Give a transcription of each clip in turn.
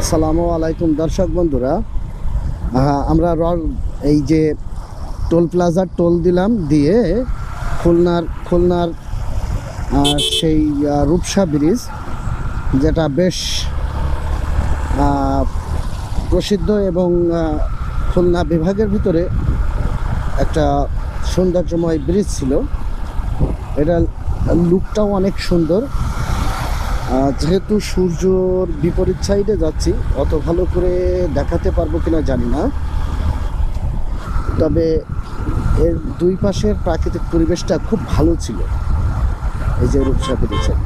আসসালামু আলাইকুম দর্শক বন্ধুরা। আমরা এই যে টোল প্লাজার টোল দিলাম দিয়ে খুলনার খুলনার সেই রূপসা ব্রিজ, যেটা বেশ প্রসিদ্ধ এবং খুলনা বিভাগের ভিতরে একটা সৌন্দর্যময় ব্রিজ ছিল। এটা লুকটাও অনেক সুন্দর। যেহেতু সূর্যর বিপরীত সাইডে যাচ্ছি, অত ভালো করে দেখাতে পারব কিনা জানি না। তবে এর দুই পাশের প্রাকৃতিক পরিবেশটা খুব ভালো ছিল। এই যে রূপসা ব্রিজের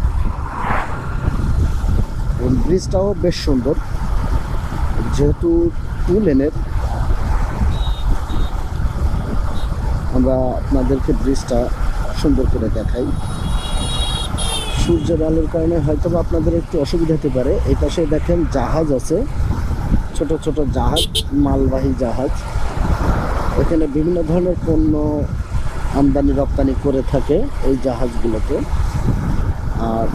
ব্রিজটাও বেশ সুন্দর। যেহেতু টু লেনের আমরা আপনাদেরকে ব্রিজটা সুন্দর করে দেখাই। সূর্যের আলোর কারণে হয়তো আপনাদের একটু অসুবিধা হতে পারে। এই পাশে দেখেন জাহাজ আছে। ছোট ছোট জাহাজ, মালবাহী জাহাজ। এখানে বিভিন্ন ধরনের পণ্য আমদানি, রপ্তানি করে থাকে এই জাহাজগুলোতে। আর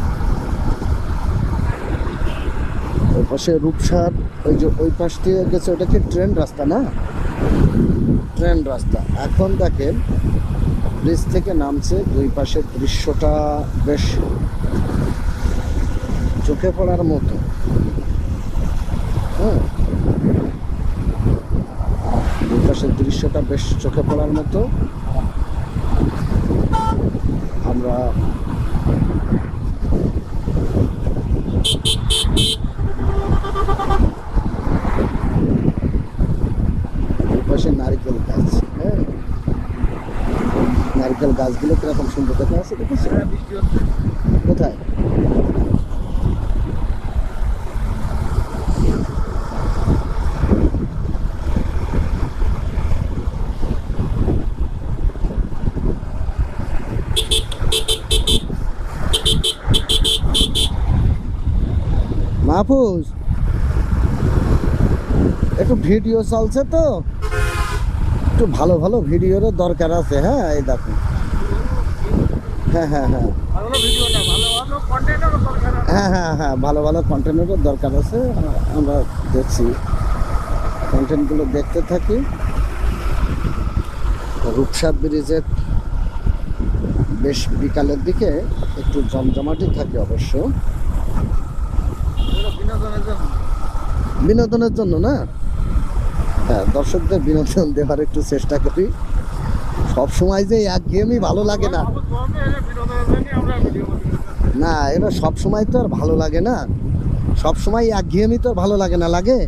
ওই পাশে রূপসার, ওই যে ওই পাশ দিয়ে গেছে, ওটা কি ট্রেন রাস্তা না? ট্রেন রাস্তা। এখন দেখেন, ব্রিজ থেকে নামছে, দুই পাশের দৃশ্যটা বেশ চোখে পড়ার মতো। হ্যাঁ দুই পাশের দৃশ্যটা বেশ চোখে পড়ার মতো। আমরা দুই পাশে নারকেল গাছ হ্যাঁ। নারকেল গাছগুলো কীরকম সুন্দর দেখা আছে? দেখেছ মাহফুজ? একটু ভিডিও চলছে তো? একটু ভালো ভালো ভিডিওর দরকার আছে হ্যাঁ? এই দেখো। হ্যাঁ হ্যাঁ হ্যাঁ। হ্যাঁ হ্যাঁ হ্যাঁ ভালো ভালো কন্টেন্টেরও দরকার আছে, আমরা দেখছি। কন্টেন্টগুলো দেখতে থাকি। রূপসা ব্রিজের বেশ বিকালের দিকে একটু জমজমাটি থাকে অবশ্য। বিনোদনের জন্য না? হ্যাঁ দর্শকদের বিনোদন দেওয়ার একটু চেষ্টা করি। সব সময় যে এক গেমই ভালো লাগে না। না এটা সব সময় তো আর ভালো লাগে না। সব সময় এক গেমই তো ভালো লাগে না, লাগে?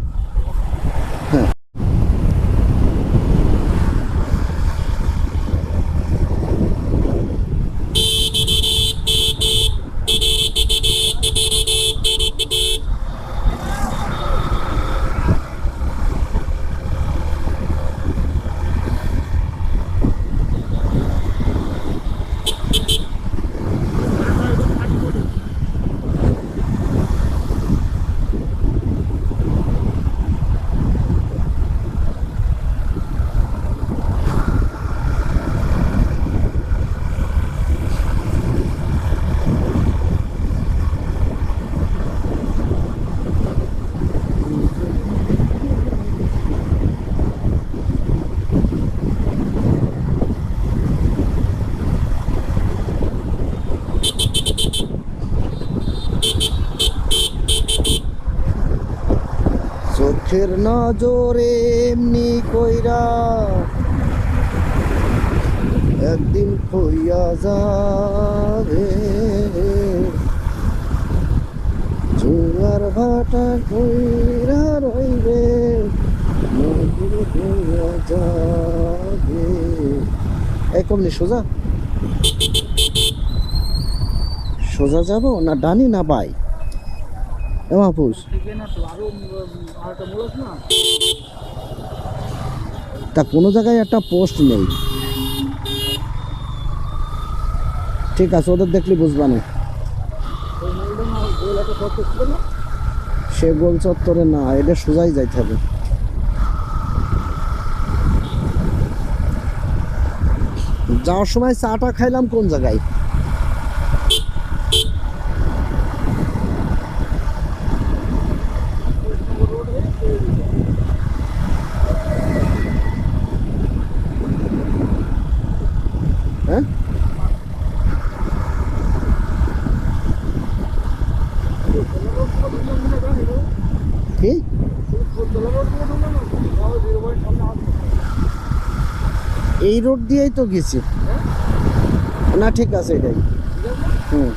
চোখের নজরে এমনি কইরা একদিন কইয়া যাবে। জোয়ার ভাটা কইরা রইবে, নদীর সোজা? সোজা যাব না ডানি না বাই? এ মাহফুজ তো কোনো জায়গায় একটা পোস্ট নেই। ঠিক আছে, ওদের দেখলে বুঝবা না। ওই মূলটা না ওই একটা কত ছিল না সে গোল চত্বরে না এটা সোজাই যাইতে হবে। যাওয়ার সময় চাটা খাইলাম কোন জায়গায় মনে জানি গো কি ফুলতলা রোড দিয়ে ঢুকলো না তাও জিরো পয়েন্ট সামনে আসবে এই রোড দিয়েই তো গেছি। না ঠিক আছে এটাই। হুম।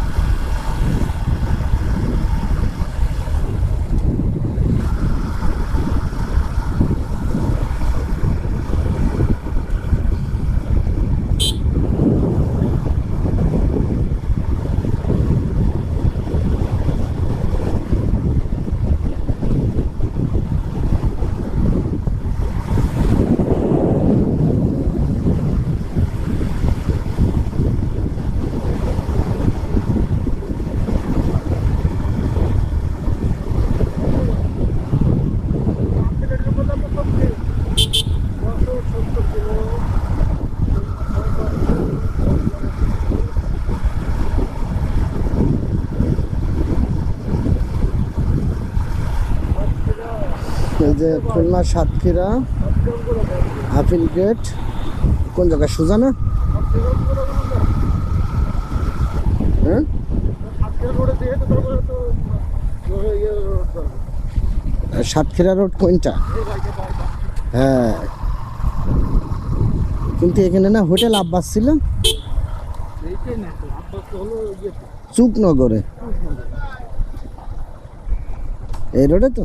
যে খুলনা সাতক্ষীরা আপিল গেট। কোন জায়গায়? সোজা না হ্যাঁ সাতক্ষীরা রোড কোনটা? হ্যাঁ। কিন্তু এখানে না হোটেল আব্বাস ছিল। চুকনগরে। এই রোডে তো?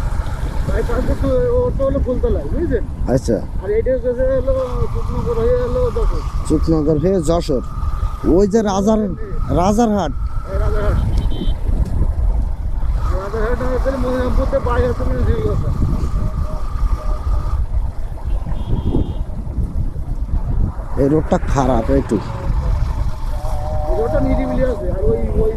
বুঝছেন? আচ্ছা। আর এইটা হচ্ছে হলো কৃষ্ণনগর হয়ে হলো চুকনগর হয়ে যশোর। ওই যে রাজার রাজারহাট এই রাজারহাট। রাজারহাট। হচ্ছে মহিলামপুরতে বাই আছে মানে কথা এই রোডটা খারাপ একটু ওটা নিরিবিলি আছে আর ওই ওই